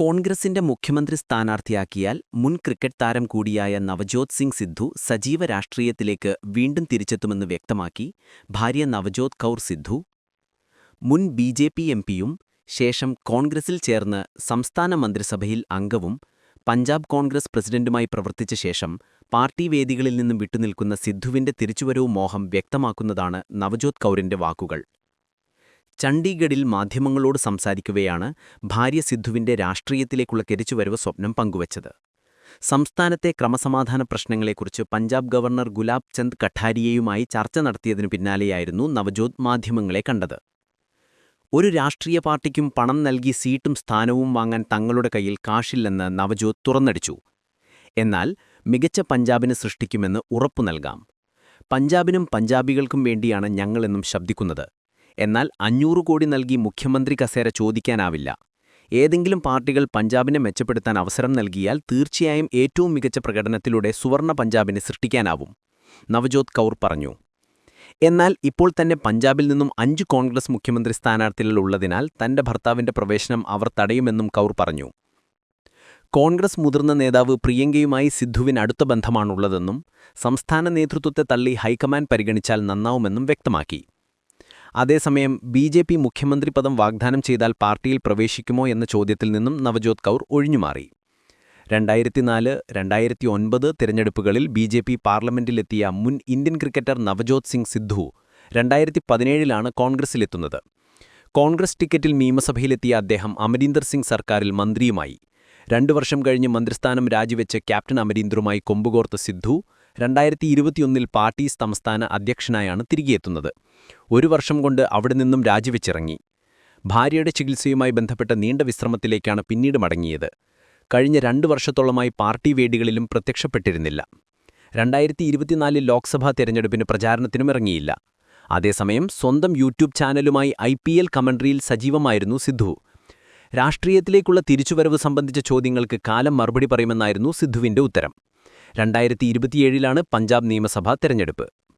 കോൺഗ്രസിന്റെ മുഖ്യമന്ത്രി സ്ഥാനാർത്ഥിയാക്കിയാൽ മുൻ ക്രിക്കറ്റ് താരം കൂടിയായ നവജോത് സിംഗ് സിദ്ധു സജീവ രാഷ്ട്രീയത്തിലേക്ക് വീണ്ടും തിരിച്ചെത്തുമെന്ന് വ്യക്തമാക്കി ഭാര്യ നവജോത് കൗർ സിദ്ധു മുൻ ബി ജെ പി ശേഷം കോൺഗ്രസിൽ ചേർന്ന് സംസ്ഥാന മന്ത്രിസഭയിൽ അംഗവും പഞ്ചാബ് കോൺഗ്രസ് പ്രസിഡന്റുമായി പ്രവർത്തിച്ച ശേഷം പാർട്ടി വേദികളിൽ നിന്നും വിട്ടുനിൽക്കുന്ന സിദ്ധുവിന്റെ തിരിച്ചുവരവ് മോഹം വ്യക്തമാക്കുന്നതാണ് നവജോത് കൗറിന്റെ വാക്കുകൾ. ചണ്ഡീഗഡിൽ മാധ്യമങ്ങളോട് സംസാരിക്കവെയാണ് ഭാര്യ സിദ്ധുവിന്റെ രാഷ്ട്രീയത്തിലേക്കുള്ള തിരിച്ചുവരവ് സ്വപ്നം പങ്കുവച്ചത്. സംസ്ഥാനത്തെ ക്രമസമാധാന പ്രശ്നങ്ങളെക്കുറിച്ച് പഞ്ചാബ് ഗവർണർ ഗുലാബ് ചന്ദ് കഠാരിയയുമായി ചർച്ച നടത്തിയതിനു പിന്നാലെയായിരുന്നു നവജോത് മാധ്യമങ്ങളെ കണ്ടത്. ഒരു രാഷ്ട്രീയ പാർട്ടിക്കും പണം നൽകി സീറ്റും സ്ഥാനവും വാങ്ങാൻ തങ്ങളുടെ കയ്യിൽ കാശില്ലെന്ന് നവജോത് തുറന്നടിച്ചു. എന്നാൽ മികച്ച പഞ്ചാബിന് സൃഷ്ടിക്കുമെന്ന് ഉറപ്പു നൽകാം. പഞ്ചാബിനും പഞ്ചാബികൾക്കും വേണ്ടിയാണ് ഞങ്ങളെന്നും ശബ്ദിക്കുന്നത്. എന്നാൽ അഞ്ഞൂറ് കോടി നൽകി മുഖ്യമന്ത്രി കസേര ചോദിക്കാനാവില്ല. ഏതെങ്കിലും പാർട്ടികൾ പഞ്ചാബിനെ മെച്ചപ്പെടുത്താൻ അവസരം നൽകിയാൽ തീർച്ചയായും ഏറ്റവും മികച്ച പ്രകടനത്തിലൂടെ സുവർണ പഞ്ചാബിനെ സൃഷ്ടിക്കാനാവും നവജോത് കൗർ പറഞ്ഞു. എന്നാൽ ഇപ്പോൾ തന്നെ പഞ്ചാബിൽ നിന്നും അഞ്ച് കോൺഗ്രസ് മുഖ്യമന്ത്രി സ്ഥാനാർത്ഥികൾ ഉള്ളതിനാൽ തന്റെ ഭർത്താവിന്റെ പ്രവേശനം അവർ തടയുമെന്നും കൗർ പറഞ്ഞു. കോൺഗ്രസ് മുതിർന്ന നേതാവ് പ്രിയങ്കയുമായി സിദ്ധുവിന് അടുത്ത ബന്ധമാണുള്ളതെന്നും സംസ്ഥാന നേതൃത്വത്തെ തള്ളി ഹൈക്കമാൻഡ് പരിഗണിച്ചാൽ നന്നാവുമെന്നും വ്യക്തമാക്കി. അതേസമയം ബി ജെ പി മുഖ്യമന്ത്രി പദം വാഗ്ദാനം ചെയ്താൽ പാർട്ടിയിൽ പ്രവേശിക്കുമോ എന്ന ചോദ്യത്തിൽ നിന്നും നവജോത് കൗർ ഒഴിഞ്ഞുമാറി. രണ്ടായിരത്തിനാല് രണ്ടായിരത്തി ഒൻപത് തിരഞ്ഞെടുപ്പുകളിൽ ബി ജെ പി പാർലമെന്റിലെത്തിയ മുൻ ഇന്ത്യൻ ക്രിക്കറ്റർ നവജോത് സിംഗ് സിദ്ധു രണ്ടായിരത്തി പതിനേഴിലാണ് കോൺഗ്രസിലെത്തുന്നത്. കോൺഗ്രസ് ടിക്കറ്റിൽ നിയമസഭയിലെത്തിയ അദ്ദേഹം അമരീന്ദർ സിംഗ് സർക്കാരിൽ മന്ത്രിയുമായി. രണ്ടു വർഷം കഴിഞ്ഞ് മന്ത്രിസ്ഥാനം രാജിവെച്ച് ക്യാപ്റ്റൻ അമരീന്ദറുമായി കൊമ്പുകോർത്ത സിദ്ധു രണ്ടായിരത്തി ഇരുപത്തിയൊന്നിൽ പാർട്ടി സംസ്ഥാന അധ്യക്ഷനായാണ് തിരികെയെത്തുന്നത്. ഒരു വർഷം കൊണ്ട് അവിടെ നിന്നും രാജിവെച്ചിറങ്ങി. ഭാര്യയുടെ ചികിത്സയുമായി ബന്ധപ്പെട്ട നീണ്ട വിശ്രമത്തിലേക്കാണ് പിന്നീട് മടങ്ങിയത്. കഴിഞ്ഞ രണ്ടു വർഷത്തോളമായി പാർട്ടി വേദികളിലും പ്രത്യക്ഷപ്പെട്ടിരുന്നില്ല. രണ്ടായിരത്തി ഇരുപത്തിനാലിൽ ലോക്സഭാ തെരഞ്ഞെടുപ്പിന് പ്രചാരണത്തിനും ഇറങ്ങിയില്ല. അതേസമയം സ്വന്തം യൂട്യൂബ് ചാനലുമായി ഐ പി എൽ കമൻട്രിയിൽ സജീവമായിരുന്നു സിദ്ധു. രാഷ്ട്രീയത്തിലേക്കുള്ള തിരിച്ചുവരവ് സംബന്ധിച്ച ചോദ്യങ്ങൾക്ക് കാലം മറുപടി പറയുമെന്നായിരുന്നു സിദ്ധുവിന്റെ ഉത്തരം. രണ്ടായിരത്തി ഇരുപത്തിയേഴിലാണ് പഞ്ചാബ് നിയമസഭാ തെരഞ്ഞെടുപ്പ്.